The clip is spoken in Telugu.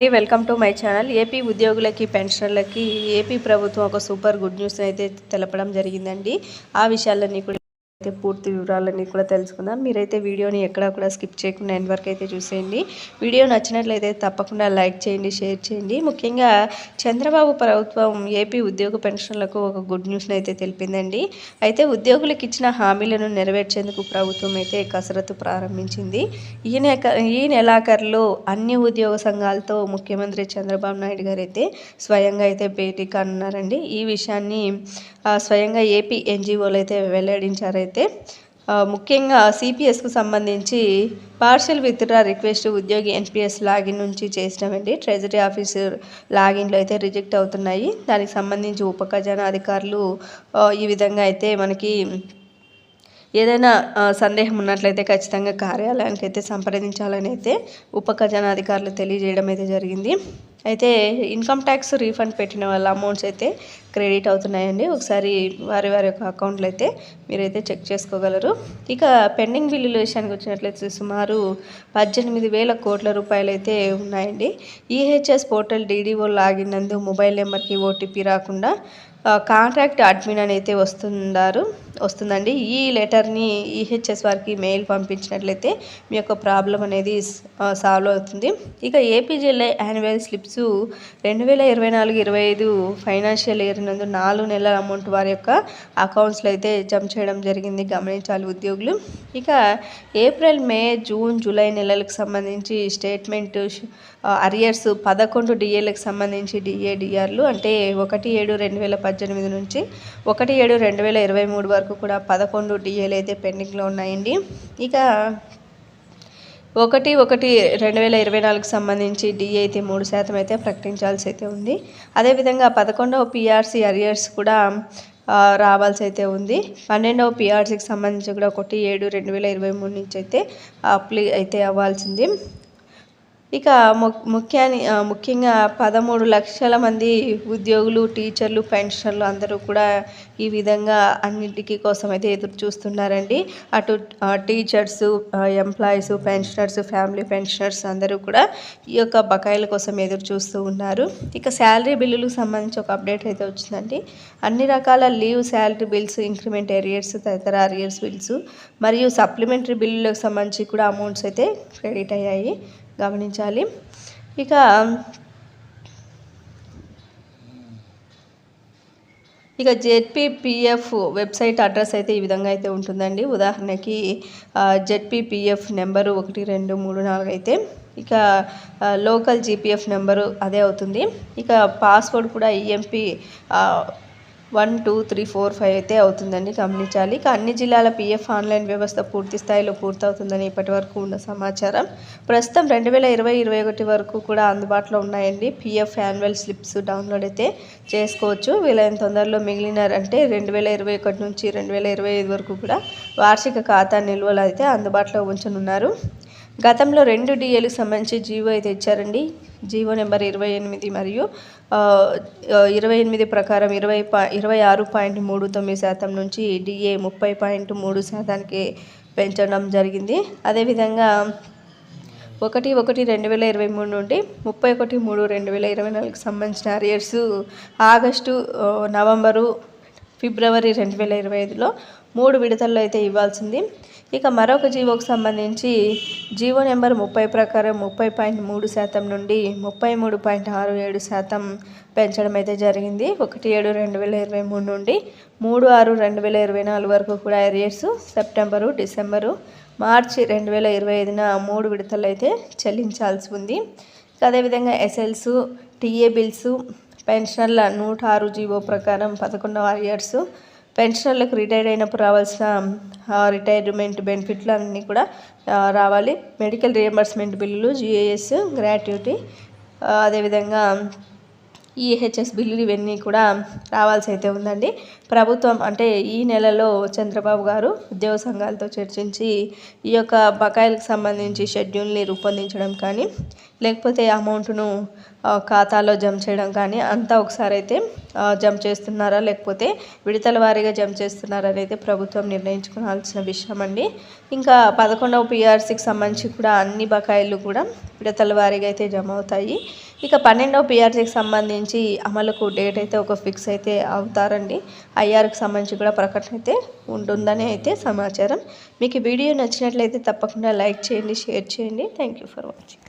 Welcome to my channel AP ఉద్యోగులకి పెన్షనర్లకి ఏపీ ప్రభుత్వం ఒక సూపర్ గుడ్ న్యూస్ అయితే తెలపడం జరిగిందండి. ఆ విషయాలన్నీ కూడా అయితే పూర్తి వివరాలన్నీ కూడా తెలుసుకుందాం. మీరైతే వీడియోని ఎక్కడా కూడా స్కిప్ చేయకుండా ఎండ్ వరకు అయితే చూసేయండి. వీడియో నచ్చినట్లయితే తప్పకుండా లైక్ చేయండి షేర్ చేయండి. ముఖ్యంగా చంద్రబాబు ప్రభుత్వం ఏపీ ఉద్యోగ పెన్షన్లకు ఒక గుడ్ న్యూస్ని అయితే తెలిపిందండి. అయితే ఉద్యోగులకు ఇచ్చిన హామీలను నెరవేర్చేందుకు ప్రభుత్వం అయితే కసరత్తు ప్రారంభించింది. ఈ నెల ఈ నెలాఖరులో అన్ని ఉద్యోగ సంఘాలతో ముఖ్యమంత్రి చంద్రబాబు నాయుడు గారు అయితే స్వయంగా అయితే భేటీ కానున్నారండి. ఈ విషయాన్ని స్వయంగా ఏపీ ఎన్జిఓలు అయితే వెల్లడించారు చూసినట్లయితే ముఖ్యంగా సిపిఎస్కు సంబంధించి పార్షల్ విత్డ్రా రిక్వెస్ట్ ఉద్యోగి ఎన్పిఎస్ లాగిన్ నుంచి చేసినామండి ట్రెజరీ ఆఫీసర్ లాగిన్లో అయితే రిజెక్ట్ అవుతున్నాయి. దానికి సంబంధించి ఉప అధికారులు ఈ విధంగా అయితే మనకి ఏదైనా సందేహం ఉన్నట్లయితే ఖచ్చితంగా కార్యాలయానికి అయితే సంప్రదించాలని అయితే ఉప ఖజానా అధికారులు తెలియజేయడం అయితే జరిగింది. అయితే ఇన్కమ్ ట్యాక్స్ రీఫండ్ పెట్టిన వాళ్ళ అమౌంట్స్ అయితే క్రెడిట్ అవుతున్నాయండి. ఒకసారి వారి వారి యొక్క అకౌంట్లో అయితే మీరైతే చెక్ చేసుకోగలరు. ఇక పెండింగ్ బిల్లుల విషయానికి వచ్చినట్లయితే సుమారు పద్దెనిమిది వేల కోట్ల రూపాయలు అయితే ఉన్నాయండి. ఈహెచ్ఎస్ పోర్టల్ డీడీఓ లాగిన్ నందు మొబైల్ నెంబర్కి ఓటీపీ రాకుండా కాంట్రాక్ట్ అడ్మిన్ అని అయితే వస్తున్నారు వస్తుందండి. ఈ లెటర్ని ఈహెచ్ఎస్ వారికి మెయిల్ పంపించినట్లయితే మీ యొక్క ప్రాబ్లం అనేది సాల్వ్ అవుతుంది. ఇక ఏపీజీఎల్ఐ యాన్యువల్ స్లిప్ స్లిప్స్ రెండు వేల ఇరవై నాలుగు ఇరవై ఐదు ఫైనాన్షియల్ ఇయర్ నందు నాలుగు నెలల అమౌంట్ వారి యొక్క అకౌంట్స్లో అయితే జమ చేయడం జరిగింది. గమనించాలి ఉద్యోగులు. ఇక ఏప్రిల్ మే జూన్ జూలై నెలలకు సంబంధించి స్టేట్మెంట్ అరియర్స్ పదకొండు డిఏలకు సంబంధించి డిఏ డిఆర్లు అంటే ఒకటి ఏడు రెండు వేల పద్దెనిమిది నుంచి ఒకటి ఏడు రెండు వేల ఇరవై మూడు వరకు కూడా పదకొండు డిఏలు అయితే పెండింగ్లో ఉన్నాయండి. ఇక ఒకటి ఒకటి రెండు వేల ఇరవై నాలుగుకి సంబంధించి డిఏ అయితే మూడు శాతం అయితే ప్రకటించాల్సి అయితే ఉంది. అదేవిధంగా పదకొండవ పిఆర్సీ అరియర్స్ కూడా రావాల్సి అయితే ఉంది. పన్నెండవ పిఆర్సీకి సంబంధించి కూడా ఒకటి ఏడు రెండు వేల ఇరవై మూడు నుంచి అయితే అప్లై అయితే అవ్వాల్సింది. ఇక ముఖ్యాన్ని ముఖ్యంగా పదమూడు లక్షల మంది ఉద్యోగులు టీచర్లు పెన్షన్లు అందరూ కూడా ఈ విధంగా అన్నింటికీ కోసం అయితే ఎదురు చూస్తున్నారండి. అటు teachers employees pensioners family pensioners అందరూ కూడా ఈ యొక్క బకాయిల కోసం ఎదురు చూస్తూ ఉన్నారు. ఇక శాలరీ బిల్లులకు సంబంధించి ఒక అప్డేట్ అయితే వచ్చిందండి. అన్ని రకాల leave salary bills increment arrears తదితర అరియర్స్ బిల్స్ మరియు సప్లిమెంటరీ బిల్లులకు సంబంధించి కూడా అమౌంట్స్ అయితే క్రెడిట్ అయ్యాయి. గమనించాలి. ఇక ఇక జెడ్పీపీఎఫ్ వెబ్సైట్ అడ్రస్ అయితే ఈ విధంగా అయితే ఉంటుందండి. ఉదాహరణకి జెడ్పీపీఎఫ్ నెంబరు ఒకటి రెండు మూడు నాలుగు అయితే ఇక లోకల్ జీపీఎఫ్ నెంబరు అదే అవుతుంది. ఇక పాస్వర్డ్ కూడా EMP one two three four five అయితే అవుతుందండి గమనించాలి. ఇక అన్ని జిల్లాల పిఎఫ్ ఆన్లైన్ వ్యవస్థ పూర్తి స్థాయిలో పూర్తవుతుందని ఇప్పటి వరకు ఉన్న సమాచారం. ప్రస్తుతం రెండు వేల ఇరవై ఇరవై ఒకటి వరకు కూడా అందుబాటులో ఉన్నాయండి. పిఎఫ్ యాన్యువల్ స్లిప్స్ డౌన్లోడ్ అయితే చేసుకోవచ్చు. వీలైన తొందరలో మిగిలినారంటే రెండు వేల ఇరవై ఒకటి నుంచి రెండు వేల ఇరవై ఐదు వరకు కూడా వార్షిక ఖాతా నిల్వలు అయితే అందుబాటులో ఉంచనున్నారు. గతంలో రెండు డిఏలకు సంబంధించి జీవో అయితే ఇచ్చారండి. జీవో నెంబర్ ఇరవై ఎనిమిది మరియు ఇరవై ఎనిమిది ప్రకారం ఇరవై పా ఇరవై ఆరు పాయింట్ మూడు తొమ్మిది శాతం నుంచి డిఏ ముప్పై పాయింట్ మూడు శాతానికి పెంచడం జరిగింది. అదేవిధంగా ఒకటి ఒకటి రెండు వేల ఇరవై మూడు నుండి ముప్పై ఒకటి మూడు రెండు వేల ఇరవై నాలుగుకి సంబంధించిన అరియర్స్ ఆగస్టు నవంబరు ఫిబ్రవరి రెండు వేల ఇరవై ఐదులో మూడు విడతల్లో అయితే ఇవ్వాల్సింది. ఇక మరొక జీవోకు సంబంధించి జీవో నెంబర్ ముప్పై ప్రకారం ముప్పై పాయింట్ మూడు శాతం నుండి ముప్పై మూడు పాయింట్ ఆరు ఏడు శాతం పెంచడం అయితే జరిగింది. ఒకటి ఏడు రెండు వేల ఇరవై మూడు నుండి మూడు ఆరు రెండు వేల ఇరవై నాలుగు వరకు కూడా ఎరియర్స్ సెప్టెంబరు డిసెంబరు మార్చి రెండు వేల ఇరవై ఐదున మూడు విడతలు అయితే చెల్లించాల్సి ఉంది. అదేవిధంగా ఎస్ఎల్స్ టీఏ బిల్స్ పెన్షన్ల నూట ఆరు జీవో ప్రకారం పదకొండవ ఇయర్స్ పెన్షనర్లకు రిటైర్ అయినప్పుడు రావాల్సిన రిటైర్మెంట్ బెనిఫిట్లు అన్నీ కూడా రావాలి. మెడికల్ రియంబర్స్మెంట్ బిల్లులు జిఏఎస్ గ్రాట్యుటీ అదేవిధంగా ఈహెచ్ఎస్ బిల్లులు ఇవన్నీ కూడా రావాల్సి అయితే ఉందండి. ప్రభుత్వం అంటే ఈ నెలలో చంద్రబాబు గారు ఉద్యోగ సంఘాలతో చర్చించి ఈ యొక్క బకాయిలకు సంబంధించి షెడ్యూల్ని రూపొందించడం కానీ లేకపోతే అమౌంట్ను ఖాతాలో జమ చేయడం కానీ అంతా ఒకసారి అయితే జమ చేస్తున్నారా లేకపోతే విడతల వారీగా జమ చేస్తున్నారా అనేది ప్రభుత్వం నిర్ణయించుకోవాల్సిన విషయం అండి. ఇంకా పదకొండవ పిఆర్సీకి సంబంధించి కూడా అన్ని బకాయిలు కూడా విడతల వారీగా అయితే జమ అవుతాయి. ఇక పన్నెండవ పిఆర్సీకి సంబంధించి అమలుకు డేట్ అయితే ఒక ఫిక్స్ అయితే అవుతారండి. ఐఆర్కి సంబంధించి కూడా ప్రకటన అయితే ఉంటుందని అయితే సమాచారం. మీకు వీడియో నచ్చినట్లయితే తప్పకుండా లైక్ చేయండి షేర్ చేయండి. Thank you for watching